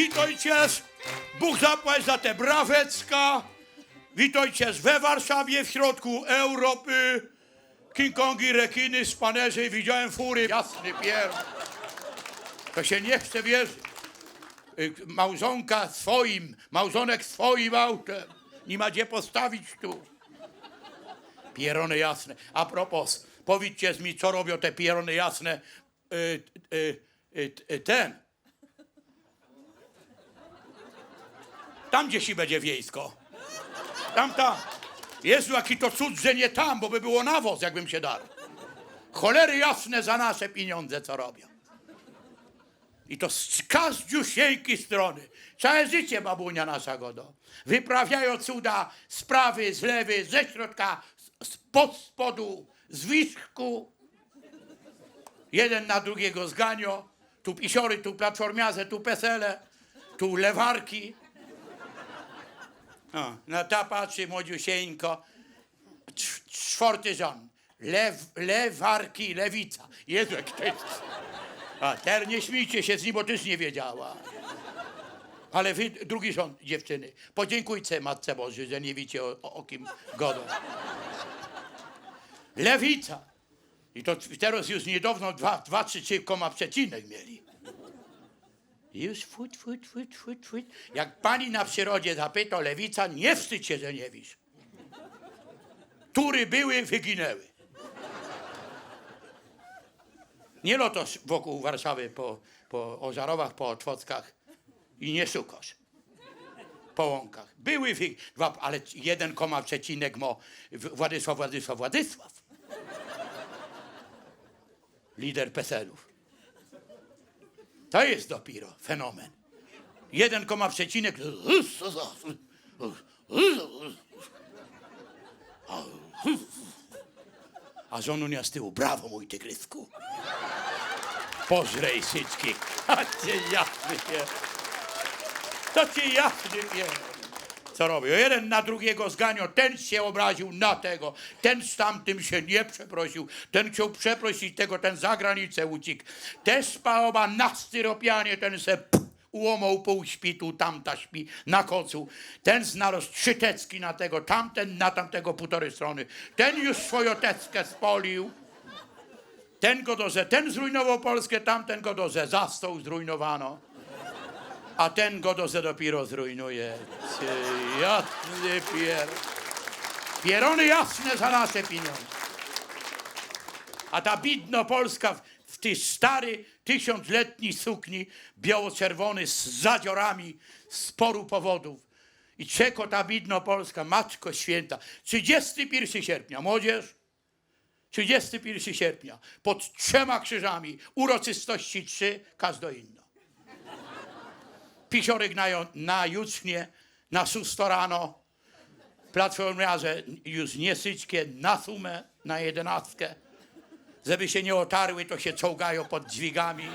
Witajcie, Bóg zapłać za te brawecka. Witajcie we Warszawie, w środku Europy. King Kongi, rekiny, spanerzy, widziałem fury. Jasny pier. To się nie chce wierzyć. Y, Małżonka swoim, małżonek swoim autem. Nie ma gdzie postawić tu. Pierony jasne. A propos, powiedzcie mi, co robią te pierony jasne. Y, y, y, y, ten. Tam gdzie się będzie wiejsko. Tam, tam. Jezu, jaki to cud, że nie tam, bo by było nawóz, jakbym się dał. Cholery jasne za nasze pieniądze, co robią. I to z każdziusieńkiej strony. Całe życie babunia nasza godo. Wyprawiają cuda, sprawy z lewy, ze środka, z pod spodu, z wierzchu. Jeden na drugiego zganio. Tu pisiory, tu platformiarze, tu pesele, tu lewarki. O, na ta patrzy młodziusieńko. Cz- Czwarty rząd. Lew, lewarki, lewica. Jezu, jak to jest. A teraz nie śmijcie się z nim, bo też nie wiedziała. Ale wy, drugi rząd, dziewczyny, podziękujcie Matce Boży, że nie wiecie o, o, o kim godą. Lewica. I to teraz już niedawno dwa, dwa trzy, trzy koma przecinek mieli. Już fut, fut, fut, fut, fut. Jak pani na przyrodzie zapyta lewica, nie wstydź się, że nie wisz. Tury były, wyginęły. Nie lotosz wokół Warszawy po, po Ożarowach, po Otwockach i nie szukasz. Po łąkach. Były ale jeden koma przecinek mo Władysław, Władysław, Władysław. Lider PESEL-ów. To jest dopiero fenomen. Jeden koma przecinek. A żonunia z tyłu. Brawo, mój tygrysku. Pożrej syczki. A cię jasny. To cię jasny. Co? Jeden na drugiego zganiał, ten się obraził na tego, ten z tamtym się nie przeprosił, ten chciał przeprosić tego, ten za granicę uciekł. Też spałoba na styropianie, ten se ułomał pół śpitu, tamta śpi na kocu. Ten znalazł trzy tecki na tego, tamten na tamtego półtorej strony. Ten już swoją teckę spolił. Ten go doze, ten zrujnował Polskę, tamten go doze, zastał zrujnowano. A ten go doze dopiero zrujnuje. Jasny pier. Pierony jasne za nasze pieniądze. A ta bidno Polska w, w tej stary, tysiącletniej sukni, biało-czerwony z zadziorami z poru powodów. I czeko ta bidno Polska, Matko Święta. 31 sierpnia, młodzież, 31 sierpnia, pod trzema krzyżami, uroczystości trzy, każdo inno. Pisiory gnają na jutrznie, na szósto rano, platformiarze już nie syćkie, na sumę, na jedenastkę. Żeby się nie otarły, to się czołgają pod dźwigami.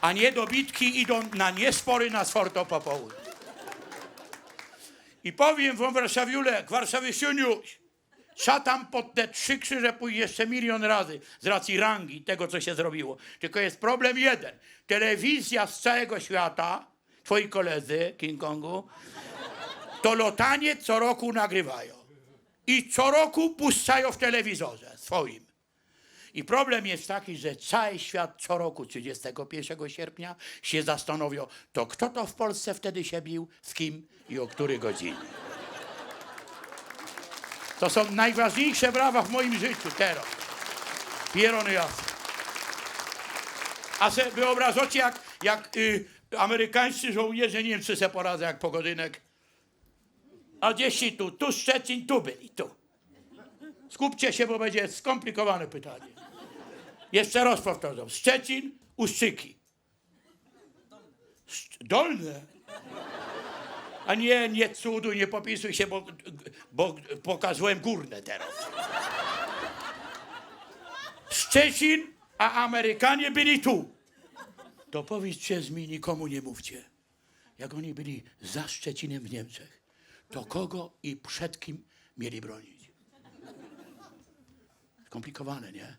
A niedobitki idą na niespory na sforto po południu. I powiem wam Warszawiule, jak Tam pod te trzy krzyże pójść jeszcze milion razy z racji rangi tego, co się zrobiło. Tylko jest problem jeden. Telewizja z całego świata, twoi koledzy, King Kongu, to lotanie co roku nagrywają. I co roku puszczają w telewizorze swoim. I problem jest taki, że cały świat co roku 31 sierpnia się zastanowią, to kto to w Polsce wtedy się bił, z kim i o której godzinie. To są najważniejsze brawa w moim życiu teraz. Pierony jasne. A se wyobrażacie, jak, jak y, amerykańscy żołnierze Niemcy se poradzą jak pogodynek. A gdzieś tu, tu Szczecin, tu byli, tu. Skupcie się, bo będzie skomplikowane pytanie. Jeszcze raz powtarzam. Szczecin, Ustrzyki. Szcz- Dolne. A nie, nie cudu, nie popisuj się, bo, bo pokazałem górne teraz. Szczecin, a Amerykanie byli tu. To powiedzcie z mi, nikomu nie mówcie. Jak oni byli za Szczecinem w Niemczech, to kogo i przed kim mieli bronić? Skomplikowane, nie?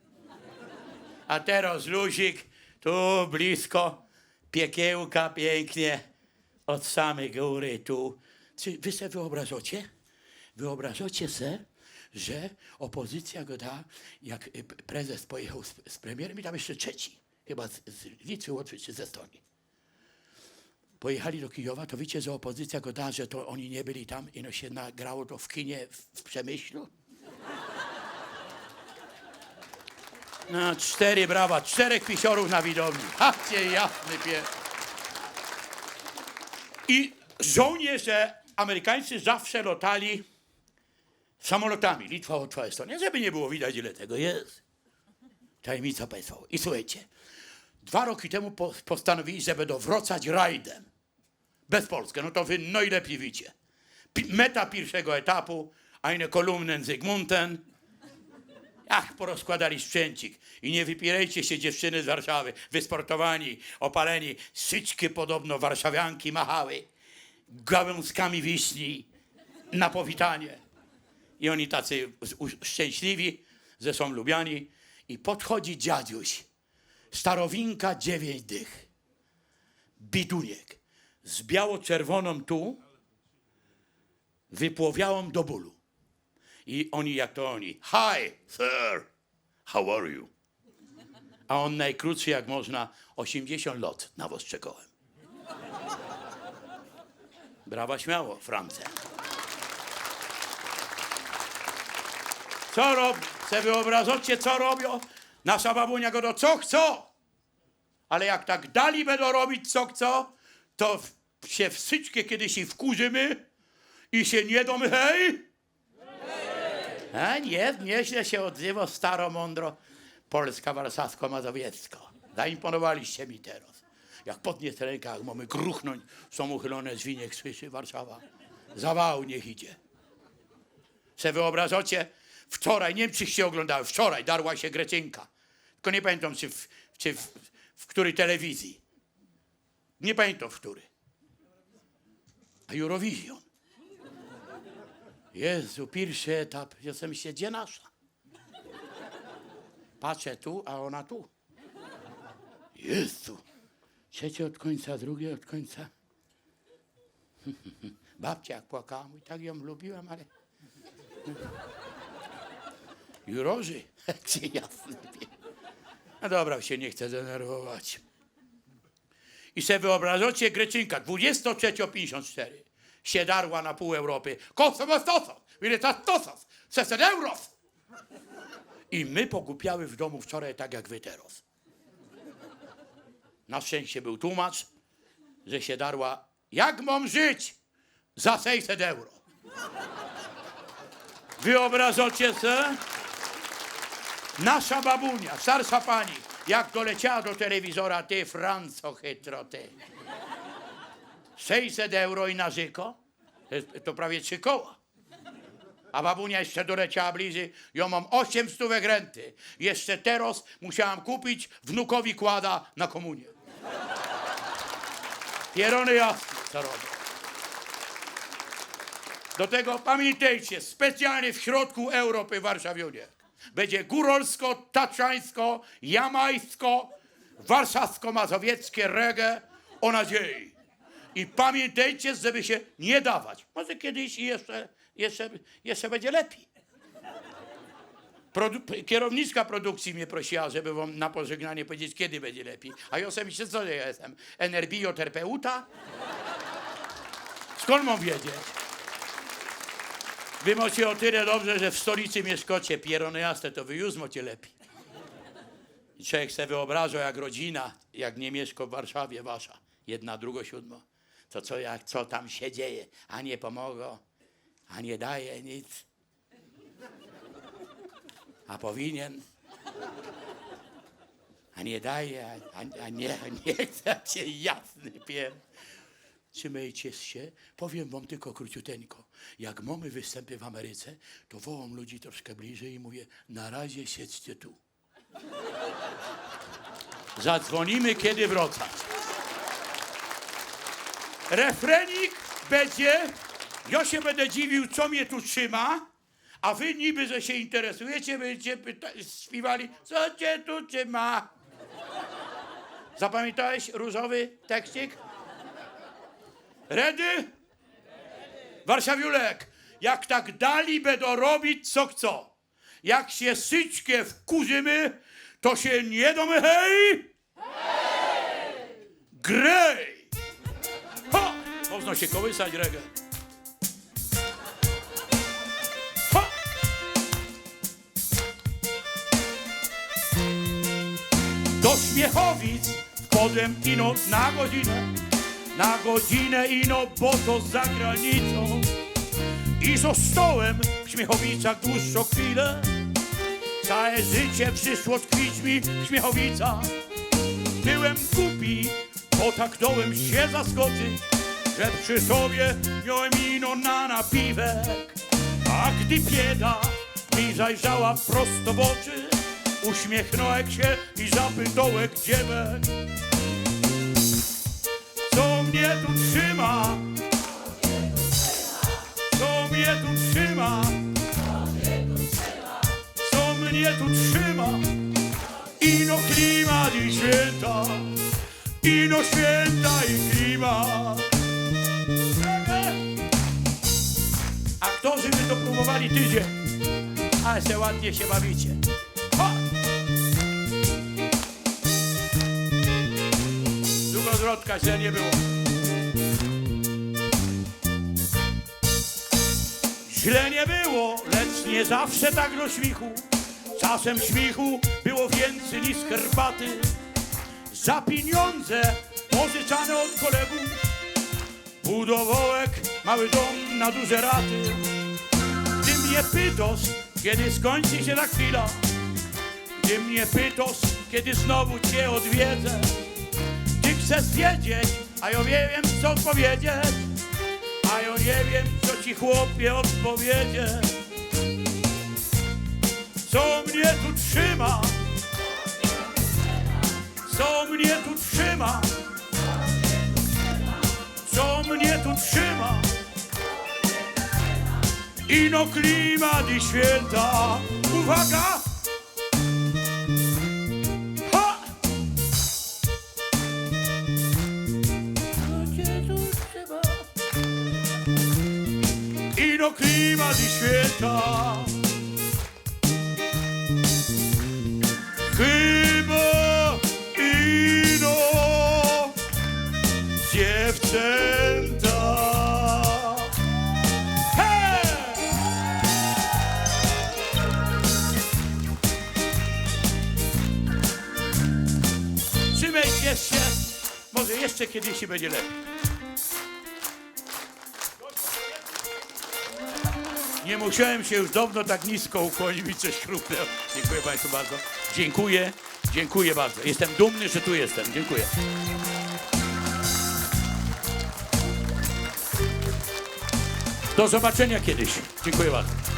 A teraz luzik, tu blisko, Piekiełka pięknie od samej góry tu. Czy wy sobie wyobrażacie? Wyobrażacie se, że opozycja go da, jak p- prezes pojechał z, z premierem i tam jeszcze trzeci, chyba z, z Litwy, Łotwy czy ze Estonii. Pojechali do Kijowa, to wiecie, że opozycja go da, że to oni nie byli tam i no się nagrało to w kinie w, w Przemyślu? No, cztery brawa, czterech pisiorów na widowni. Hacie jasny pies. I żołnierze amerykańscy zawsze lotali samolotami. Litwa, Łotwa, Estonia, żeby nie było widać, ile tego jest. Tajemnica państwowa. I słuchajcie, dwa roki temu po, postanowili, że będą wracać rajdem. Bez Polski. No to wy najlepiej wiecie. Meta pierwszego etapu, eine kolumnen Zygmunten. Ach, porozkładali sprzęcik. I nie wypierajcie się dziewczyny z Warszawy, wysportowani, opaleni. Syczki podobno warszawianki machały gałązkami wiśni na powitanie. I oni tacy szczęśliwi, że są lubiani. I podchodzi dziadziuś, starowinka dziewięć dych, biduniek, z biało-czerwoną tu, wypłowiałą do bólu. I oni jak to oni. Hi, sir. How are you? A on najkrótszy jak można 80 lot na Wostrzekołem. Brawa śmiało, France. Co robi? Se wyobrażacie, co robią? Nasza babunia go do co chcą. Ale jak tak dali będą robić co chcą, to w, się w syczkę kiedyś i wkurzymy i się nie dom hej. A nie, nieźle się odzywa staro, mądro, polska, warszawsko-mazowiecko. Zaimponowaliście mi teraz. Jak podnieść rękę, jak mamy gruchnąć, są uchylone drzwi, niech słyszy Warszawa. Zawał niech idzie. Se wyobrażacie? Wczoraj, nie wiem czyście oglądały, wczoraj darła się Grecynka. Tylko nie pamiętam, czy w, czy w, w której telewizji. Nie pamiętam, w której. A Eurovision. Jezu, pierwszy etap. Sobie myślę, gdzie nasza? Patrzę tu, a ona tu. Jezu. Trzecie od końca, drugie od końca. Babcia jak płakała, mój tak ją lubiłam, ale... Jurorzy, gdzie jasny wie. No dobra, się nie chcę denerwować. I se wyobrażacie Greczynka, 23.54, się darła na pół Europy. Kosmos tosos, ile to tosos, sesed euros. I my pogłupiały w domu wczoraj tak jak wy teraz. Na szczęście był tłumacz, że się darła, jak mam żyć za 600 euro. Wyobrażacie se? Nasza babunia, starsza pani, jak doleciała do telewizora, ty Franco chytro, ty. 600 euro i na żyko? To, to prawie trzy koła. A babunia jeszcze doleciała bliżej, ja mam 8 stówek renty. Jeszcze teraz musiałam kupić wnukowi kłada na komunię. Pierony jasne, co robię. Do tego pamiętajcie, specjalnie w środku Europy w Warszawie będzie górolsko, tatrzańsko, jamajsko, warszawsko-mazowieckie reggae o nadziei. I pamiętajcie, żeby się nie dawać. Może kiedyś jeszcze, jeszcze, jeszcze będzie lepiej. Produ- kierowniczka produkcji mnie prosiła, żeby wam na pożegnanie powiedzieć, kiedy będzie lepiej. A ja sobie myślę, co ja jestem? Energioterapeuta? Skąd mam wiedzieć? Wy macie o tyle dobrze, że w stolicy mieszkacie, pierony jasne, to wy już macie lepiej. I człowiek sobie wyobrażał, jak rodzina, jak nie mieszka w Warszawie wasza, jedna, druga, siódma, to co, jak, co tam się dzieje, a nie pomogą, a nie daje nic, a powinien, a nie daje, a, a, a nie, nie chce się jasny pier. Trzymajcie się. Powiem wam tylko króciuteńko. Jak mamy występy w Ameryce, to wołam ludzi troszkę bliżej i mówię, na razie siedźcie tu. Zadzwonimy, kiedy wracać. Refrenik będzie, ja się będę dziwił, co mnie tu trzyma, a wy niby, że się interesujecie, będziecie śpiewali, co cię tu trzyma. Zapamiętałeś różowy tekstik? Redy? Warszawiulek, jak tak dali będą robić co chcą, jak się syćkie wkurzymy, to się nie domy hej! Grej! Można się kołysać, regę. Ha! Do Śmiechowic wpadłem ino na godzinę, na godzinę ino, bo to za granicą. I zostałem w Śmiechowicach dłuższą chwilę. Całe życie przyszło tkwić mi w Śmiechowicach. Byłem głupi, bo tak dołem się zaskoczyć, że przy sobie miałem ino na napiwek. A gdy bieda mi zajrzała prosto w oczy, się i zapytałem dziewek. Co mnie tu trzyma? Co mnie tu trzyma? Co mnie tu trzyma? Ino klimat i święta, ino święta i klimat. Aktorzy by to próbowali tydzień, ale se ładnie się bawicie. Druga zwrotka źle nie było. Źle nie było, lecz nie zawsze tak do śmichu. Czasem śmichu było więcej niż herbaty. Za pieniądze pożyczane od kolegów budowałek mały dom na duże raty. Gdy mnie pytasz, kiedy skończy się ta chwila, gdy mnie pytasz, kiedy znowu cię odwiedzę, ty chcesz wiedzieć, a ja nie wiem co odpowiedzieć, a ja nie wiem co ci chłopie odpowiedzieć. Co mnie tu trzyma? Co mnie tu trzyma? Ino klimat i święta. Uwaga! Ha! Ino klimat i święta. Jeszcze kiedyś będzie lepiej. Nie musiałem się już dawno tak nisko ukłonić i coś chrupnęło. Dziękuję Państwu bardzo. Dziękuję, dziękuję bardzo. Jestem dumny, że tu jestem. Dziękuję. Do zobaczenia kiedyś. Dziękuję bardzo.